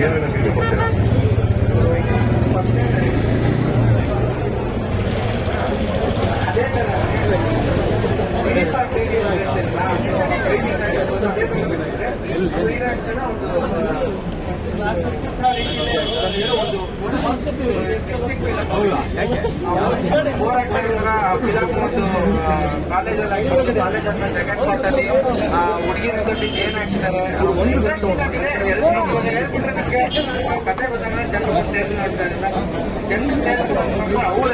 ಏನೇನು ನಿಮಗೆ ಕೊಡ್ತೀರಾ ಕಾಲೇಜಲ್ಲಿ ಕಾಲೇಜ್ ಸೆಕೆಂಡ್ ಪಾರ್ಟ್ ಅಲ್ಲಿ ಹುಡುಗಿನ ಏನಾಗ್ತಾರೆ ಅವ್ರ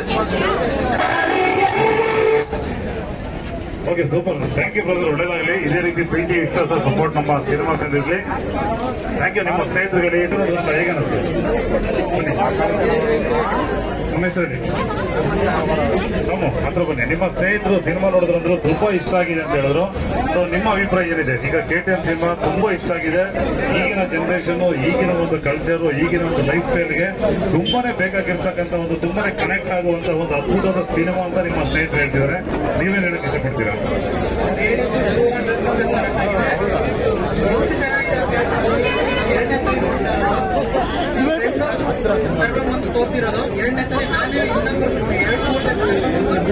okay super thank you brother ಒಳ್ಳೇದಾಗಲಿ. ಇದೇ ರೀತಿ ಪ್ರೀತಿ ವಿಶ್ವಾಸ ಸಪೋರ್ಟ್ ನಮ್ಮ ಸಿನಿಮಾ ತಂದಿರಲಿ ಥ್ಯಾಂಕ್ ಯು ನಿಮ್ಮ ಸ್ನೇಹಿತರಿಗೆ ಹೇಗೆ ಅನಿಸ್ತು ಬನ್ನಿ. ನಮ್ಮ ಹತ್ರ ಬನ್ನಿ. ನಿಮ್ಮ ಸ್ನೇಹಿತರು ಸಿನಿಮಾ ನೋಡಿದ್ರು ಅಂದ್ರು ತುಂಬಾ ಇಷ್ಟ ಆಗಿದೆ ಅಂತ ಹೇಳಿದ್ರು. ಸೊ ನಿಮ್ಮ ಅಭಿಪ್ರಾಯ ಏನಿದೆ? ಈಗ ಕೆ ಟಿ ಎಂ ಸಿನಿಮಾ ತುಂಬಾ ಇಷ್ಟ ಆಗಿದೆ. ಈಗಿನ ಜನರೇಷನ್ ಈಗಿನ ಒಂದು ಕಲ್ಚರು ಈಗಿನ ಒಂದು ಲೈಫ್ ಸ್ಟೈಲ್ಗೆ ತುಂಬಾನೇ ಬೇಕಾಗಿರ್ತಕ್ಕಂಥ ಒಂದು ತುಂಬಾನೇ ಕನೆಕ್ಟ್ ಆಗುವಂತ ಒಂದು ಅದ್ಭುತವಾದ ಸಿನಿಮಾ ಅಂತ ನಿಮ್ಮ ಸ್ನೇಹಿತರು ಹೇಳ್ತಿದ್ದಾರೆ. ನೀವೇನು ಹೇಳಕ್ ಇಷ್ಟಪಡ್ತೀರಾ? ಒಂದು ತೋಪಿರೋದು ಎರಡನೇ ಸಲ ನಾನೇ ಇನ್ನೊಂದು ಎರಡು ಮೂರು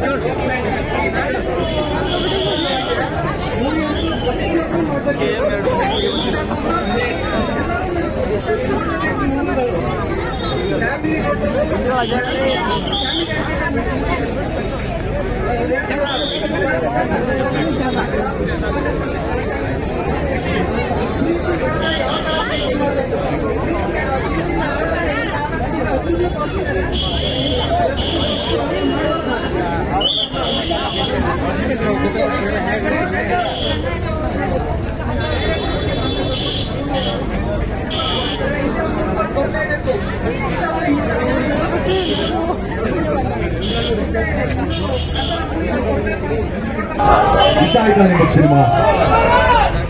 ಇಷ್ಟ ಆಯ್ತಾ ನಿಮಗೆ ಸಿನಿಮಾ?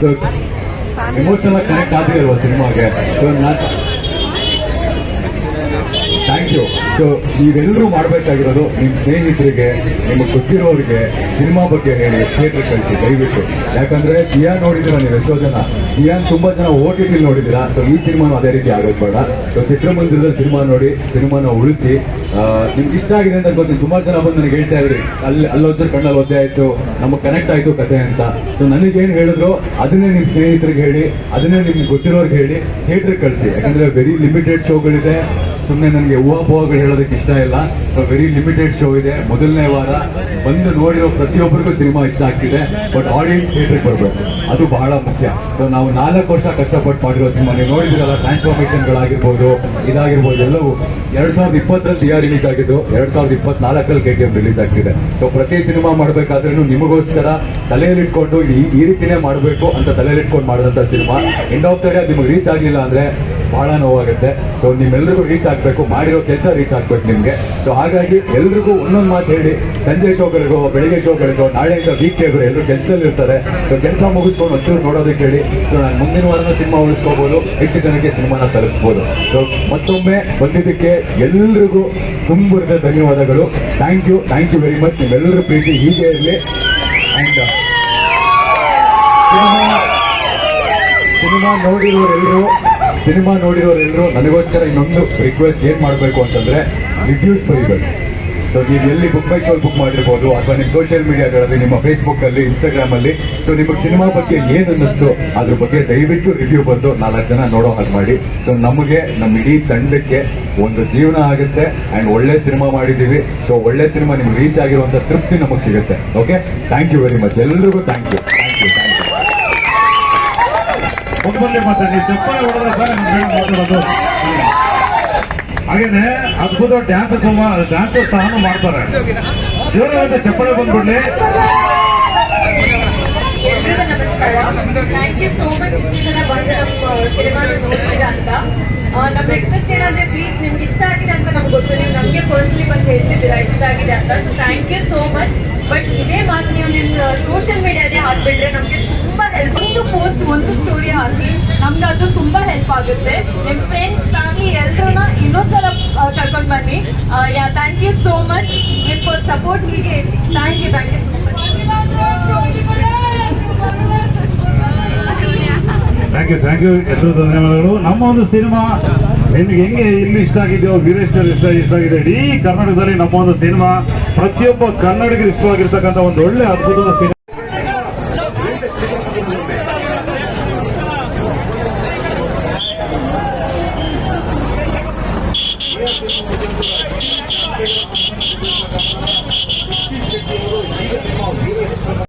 ಸೊ ಎಮೋಷನಲ್ ಆಗಿ ಕನೆಕ್ಟ್ ಆಗಿಲ್ವಾ ಸಿನಿಮಾಗೆ. ಸೊ ನಾನು ಥ್ಯಾಂಕ್ ಯು ಸೊ ಇದೆಲ್ಲರೂ ಮಾಡಬೇಕಾಗಿರೋದು ನಿಮ್ಮ ಸ್ನೇಹಿತರಿಗೆ, ನಿಮಗೆ ಗೊತ್ತಿರೋರಿಗೆ ಸಿನಿಮಾ ಬಗ್ಗೆ ಹೇಳಿ ಥಿಯೇಟ್ರಿಗೆ ಕಳಿಸಿ, ದಯವಿಟ್ಟು. ಯಾಕಂದರೆ ಜಿಯಾನ್ ನೋಡಿದ್ದೀರಾ ನೀವು ಎಷ್ಟೋ ಜನ? ಜಿಯಾನ್ ತುಂಬ ಜನ ಓ ಟಿ ಟಿಲಿ ನೋಡಿದ್ದೀರಾ? ಸೊ ಈ ಸಿನಿಮಾನು ಅದೇ ರೀತಿ ಆಗೋದು ಬೇಡ. ಸೊ ಚಿತ್ರಮಂದಿರದಲ್ಲಿ ಸಿನಿಮಾ ನೋಡಿ, ಸಿನಿಮಾನ ಉಳಿಸಿ ನಿಮ್ಗೆ ಇಷ್ಟ ಆಗಿದೆ ಅಂತ ಗೊತ್ತೀನಿ ಸುಮಾರು ಜನ ಬಂದು ನನಗೆ ಹೇಳ್ತಾ ಇದ್ರಿ, ಅಲ್ಲಿ ಅಲ್ಲೋದ್ರ ಕಣ್ಣಲ್ಲಿ ಒದ್ದೆ ಆಯಿತು, ನಮಗೆ ಕನೆಕ್ಟ್ ಆಯಿತು ಕತೆ ಅಂತ. ಸೊ ನನಗೇನು ಹೇಳಿದ್ರು, ಅದನ್ನೇ ನಿಮ್ಮ ಸ್ನೇಹಿತರಿಗೆ ಹೇಳಿ, ಅದನ್ನೇ ನಿಮ್ಗೆ ಗೊತ್ತಿರೋರಿಗೆ ಹೇಳಿ ಥಿಯೇಟ್ರಿಗೆ ಕಳಿಸಿ. ಯಾಕಂದರೆ ವೆರಿ ಲಿಮಿಟೆಡ್ ಶೋಗಳಿದೆ ಸುಮ್ಮನೆ ನನಗೆ ಊಹಾಪೋಹಗಳು ಹೇಳೋದಕ್ಕೆ ಇಷ್ಟ ಇಲ್ಲ. ಸೊ ವೆರಿ ಲಿಮಿಟೆಡ್ ಶೋ ಇದೆ. ಮೊದಲನೇ ವಾರ ಬಂದು ನೋಡಿರೋ ಪ್ರತಿಯೊಬ್ಬರಿಗೂ ಸಿನಿಮಾ ಇಷ್ಟ ಆಗ್ತಿದೆ. ಬಟ್ ಆಡಿಯನ್ಸ್ ಥಿಯೇಟ್ರಿಗೆ ಬರಬೇಕು. ಅದು ಬಹಳ ಮುಖ್ಯ. ಸೊ ನಾವು ನಾಲ್ಕು ವರ್ಷ ಕಷ್ಟಪಟ್ಟು ಮಾಡಿರೋ ಸಿನಿಮಾ. ನೀವು ನೋಡಿದಿರಲ್ಲ ಟ್ರಾನ್ಸ್ಫಾರ್ಮೇಷನ್ಗಳಾಗಿರ್ಬೋದು ಇದಾಗಿರ್ಬೋದು, ಎಲ್ಲವೂ. ಎರಡು ಸಾವಿರದ ಇಪ್ಪತ್ತರಲ್ಲಿ ದಿಯಾ ರಿಲೀಸ್ ಆಗಿದ್ದು, ಎರಡು ಸಾವಿರದ ಇಪ್ಪತ್ನಾಲ್ಕರಲ್ಲಿ ಕೆ ಟಿ ಎಂ ರಿಲೀಸ್ ಆಗ್ತಿದೆ. ಸೊ ಪ್ರತಿ ಸಿನಿಮಾ ಮಾಡಬೇಕಾದ್ರೂ ನಿಮಗೋಸ್ಕರ ತಲೆಯಲ್ಲಿಟ್ಕೊಂಡು ಈ ರೀತಿನೇ ಮಾಡಬೇಕು ಅಂತ ತಲೆಯಲ್ಲಿಟ್ಕೊಂಡು ಮಾಡಿದಂಥ cinema. End of the day ನಿಮಗೆ ರೀಚ್ ಆಗಲಿಲ್ಲ ಅಂದರೆ ಬಹಳ ನೋವಾಗುತ್ತೆ. ಸೊ ನಿಮ್ಮೆಲ್ಲರಿಗೂ ರೀಚ್ ಆಗಬೇಕು, ಮಾಡಿರೋ ಕೆಲಸ ರೀಚ್ ಆಗ್ಬೇಕು ನಿಮಗೆ. ಸೊ ಹಾಗಾಗಿ ಎಲ್ರಿಗೂ ಒಂದೊಂದು ಮಾತು ಹೇಳಿ, ಸಂಜೆ ಶೋಗಳಿಗೋ ಬೆಳಿಗ್ಗೆ ಶೋಗಳಿಗೋ ನಾಳೆಯಿಂದ ವೀಕ್ ಡೇಗಳು ಎಲ್ಲರೂ ಕೆಲಸದಲ್ಲಿ ಇರ್ತಾರೆ. ಸೊ ಕೆಲಸ ಮುಗಿಸ್ಕೊಂಡು ಒಂಚೂರು ನೋಡೋದಕ್ಕೆ ಹೇಳಿ. ಸೊ ನಾನು ಮುಂದಿನ ವಾರನೂ ಸಿನಿಮಾ ಉಳಿಸ್ಕೋಬೋದು ಹೆಚ್ಚು ಜನಕ್ಕೆ ಸಿನಿಮಾನ ತಲುಪಿಸ್ಬೋದು. ಸೊ ಮತ್ತೊಮ್ಮೆ ಬಂದಿದ್ದಕ್ಕೆ ಎಲ್ರಿಗೂ ತುಂಬಿರದ ಧನ್ಯವಾದಗಳು. Thank you thank you very much ನಿಮ್ಮೆಲ್ಲರ ಪ್ರೀತಿ ಹೀಗೆ ಇರಲಿ. ಆ್ಯಂಡ್ ಸಿನಿಮಾ ಸಿನಿಮಾ ನೋಡಿರೋರೆಲ್ಲರೂ ಸಿನಿಮಾ ನೋಡಿರೋರೆಲ್ಲರೂ ನನಗೋಸ್ಕರ ಇನ್ನೊಂದು ರಿಕ್ವೆಸ್ಟ್ ಏನು ಮಾಡಬೇಕು ಅಂತಂದರೆ ರಿವ್ಯೂಸ್ ಬರೀಬೇಕು. ಸೊ ನೀವು ಎಲ್ಲಿ ಬುಕ್ ಮೈ ಶೋಲ್ ಬುಕ್ ಮಾಡಿರ್ಬೋದು, ಅಥವಾ ನಿಮ್ಮ ಸೋಷಿಯಲ್ ಮೀಡಿಯಾಗಳಲ್ಲಿ ನಿಮ್ಮ ಫೇಸ್ಬುಕ್ಕಲ್ಲಿ ಇನ್ಸ್ಟಾಗ್ರಾಮಲ್ಲಿ ಸೊ ನಿಮಗೆ ಸಿನಿಮಾ ಬಗ್ಗೆ ಏನು ಅನ್ನಿಸ್ತು ಅದ್ರ ಬಗ್ಗೆ ದಯವಿಟ್ಟು ರಿವ್ಯೂ ಬಂದು ನಾಲ್ಕು ಜನ ನೋಡೋ ಹಾಗೆ ಮಾಡಿ. ಸೊ ನಮಗೆ, ನಮ್ಮ ಇಡೀ ತಂಡಕ್ಕೆ ಒಂದು ಜೀವನ ಆಗುತ್ತೆ ಆ್ಯಂಡ್ ಒಳ್ಳೆ ಸಿನಿಮಾ ಮಾಡಿದ್ದೀವಿ. ಸೊ ಒಳ್ಳೆ ಸಿನಿಮಾ ನಿಮ್ಗೆ ರೀಚ್ ಆಗಿರುವಂಥ ತೃಪ್ತಿ ನಮಗೆ ಸಿಗುತ್ತೆ. Okay thank you very much ಎಲ್ರಿಗೂ thank you thank you thank you ಮುಂದೆ ಮತ್ತೆ ನೀವು ಚಪ್ಪಾಳೆ ಹೊಡೆದ್ರೆ ಮಾತಾಡೋದು. ಹಾಗೇನೆ ಅದ್ಭುತ ಡ್ಯಾನ್ಸ್ ಡ್ಯಾನ್ಸ್ ಸಹ ಮಾಡ್ತಾರೆ. ಜೋರಾದ ಚಪ್ಪಾಳೆ ಬಂದ್ಬಿಡ್ಲಿ. ಥ್ಯಾಂಕ್ ಯು ಸೋ ಮಚ್ ಇಷ್ಟು ಜನ ಬಂದು ನಮ್ಮ ಸಿನಿಮಾನ ಅಂತ. ನಮ್ಮ ರಿಕ್ವೆಸ್ಟ್ ಏನಂದ್ರೆ ಪ್ಲೀಸ್ ನಿಮ್ಗೆ ಇಷ್ಟ ಆಗಿದೆ ಅಂತ ನಮ್ಗೆ ಗೊತ್ತು. ನೀವು ನಮಗೆ ಪರ್ಸನಲಿ ಬಂದು ಹೇಳ್ತಿದ್ದೀರಾ, ಇಷ್ಟ ಆಗಿದೆ ಅಂತ. So thank you so much but ಇದೇ ಮಾತು ನೀವು ನಿಮ್ಮ ಸೋಷಿಯಲ್ ಮೀಡಿಯಾದಲ್ಲಿ ಹಾಕ್ಬಿಟ್ರೆ ನಮಗೆ ತುಂಬಾ ಹೆಲ್ಪ್ ಒಂದು ಪೋಸ್ಟ್ ಹಾಕಿ ನಮ್ಗೆ ಅದು ತುಂಬಾ ಹೆಲ್ಪ್ ಆಗುತ್ತೆ. ನಿಮ್ಮ ಫ್ರೆಂಡ್ಸ್ ಫ್ಯಾಮಿಲಿ ಎಲ್ಲರನ್ನ ಇನ್ನೊಂದ್ಸಲ ಕರ್ಕೊಂಡ್ ಬನ್ನಿ. Yeah thank you so much ನಿಮ್ಮ ಸಪೋರ್ಟ್ ಹೀಗೆ thank you thank you thank you thank you ಎಲ್ಲರೂ ಧನ್ಯವಾದಗಳು. ನಮ್ಮ ಒಂದು ಸಿನಿಮಾ ನಿಮ್ಗೆ ಹೆಂಗೆ ಇಲ್ಲಿ ಇಷ್ಟ ಆಗಿದೆಯೋ ವೀರೇಶ್ವರ್ ಇಷ್ಟ ಇಷ್ಟ ಆಗಿದೆ. ಇಡೀ ಕರ್ನಾಟಕದಲ್ಲಿ ನಮ್ಮ ಒಂದು ಸಿನಿಮಾ ಪ್ರತಿಯೊಬ್ಬ ಕನ್ನಡಿಗರು ಇಷ್ಟವಾಗಿರ್ತಕ್ಕಂಥ ಒಂದು ಒಳ್ಳೆ ಅದ್ಭುತವಾದ ಸಿನಿಮಾ.